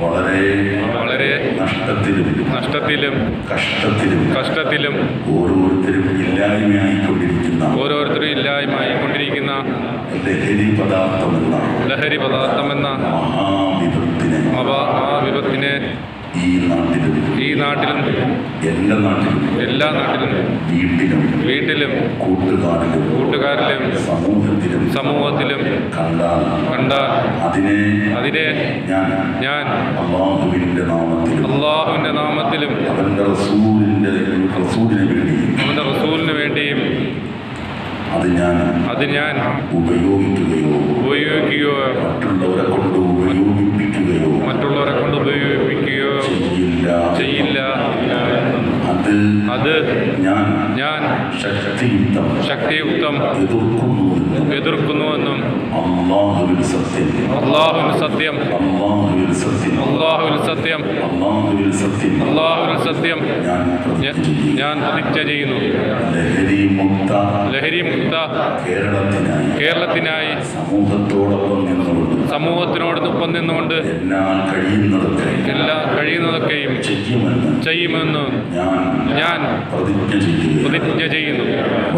വളരെ വളരെ നഷ്ടത്തിലും നഷ്ടത്തിലും കഷ്ടത്തിലും കഷ്ടത്തിലും ഓരോരുത്തരും ഇല്ലായ്മയായിക്കൊണ്ടിരിക്കുന്ന ഓരോരുത്തരും ഇല്ലായ്മയായിക്കൊണ്ടിരിക്കുന്ന ലഹരി പദാർത്ഥമെന്ന ലഹരി പദാർത്ഥമെന്ന മഹാവിപത്തിനെ മഹാ മഹാവിപത്തിനെ ഈ നാട്ടിലും ഈ നാട്ടിലും എല്ലാ നാട്ടിലും എല്ലാ നാട്ടിലും വീട്ടിലും വീട്ടിലും കൂട്ടുകാരിലും കൂട്ടുകാരിലും സമൂഹത്തിലും സമൂഹത്തിലും കണ്ടാൽ കണ്ടാൽ അതിനെ അതിനെ ഞാൻ ഞാൻ അള്ളാഹുവിന്റെ നാമത്തിലും അള്ളാഹുവിന്റെ നാമത്തിലും അവന്റെ റസൂലിന്റെ റസൂലിന് വേണ്ടി അവന്റെ റസൂലിന് വേണ്ടിയും അത് ഞാൻ അത് ഞാൻ ഉപയോഗിക്കുകയോ അത് ഞാൻ ഞാൻ ശക്തിയുക്തം എതിർക്കുന്നുവെന്നും അള്ളാഹുവിൽ സത്യം അള്ളാഹുവിൽ സത്യം അള്ളാഹുവിൽ സത്യം അള്ളാഹുവിൽ സത്യം ഞാൻ പ്രതിജ്ഞ ചെയ്യുന്നു. ലഹരി മുക്ത കേരളത്തിനായി സമൂഹത്തോടൊപ്പം നിന്നുകൊണ്ട് സമൂഹത്തിനോടൊപ്പം നിന്നുകൊണ്ട് എല്ലാ കഴിയുന്നതൊക്കെയും ചെയ്യുമെന്ന് ഞാൻ പ്രതിജ്ഞ ചെയ്യുന്നു.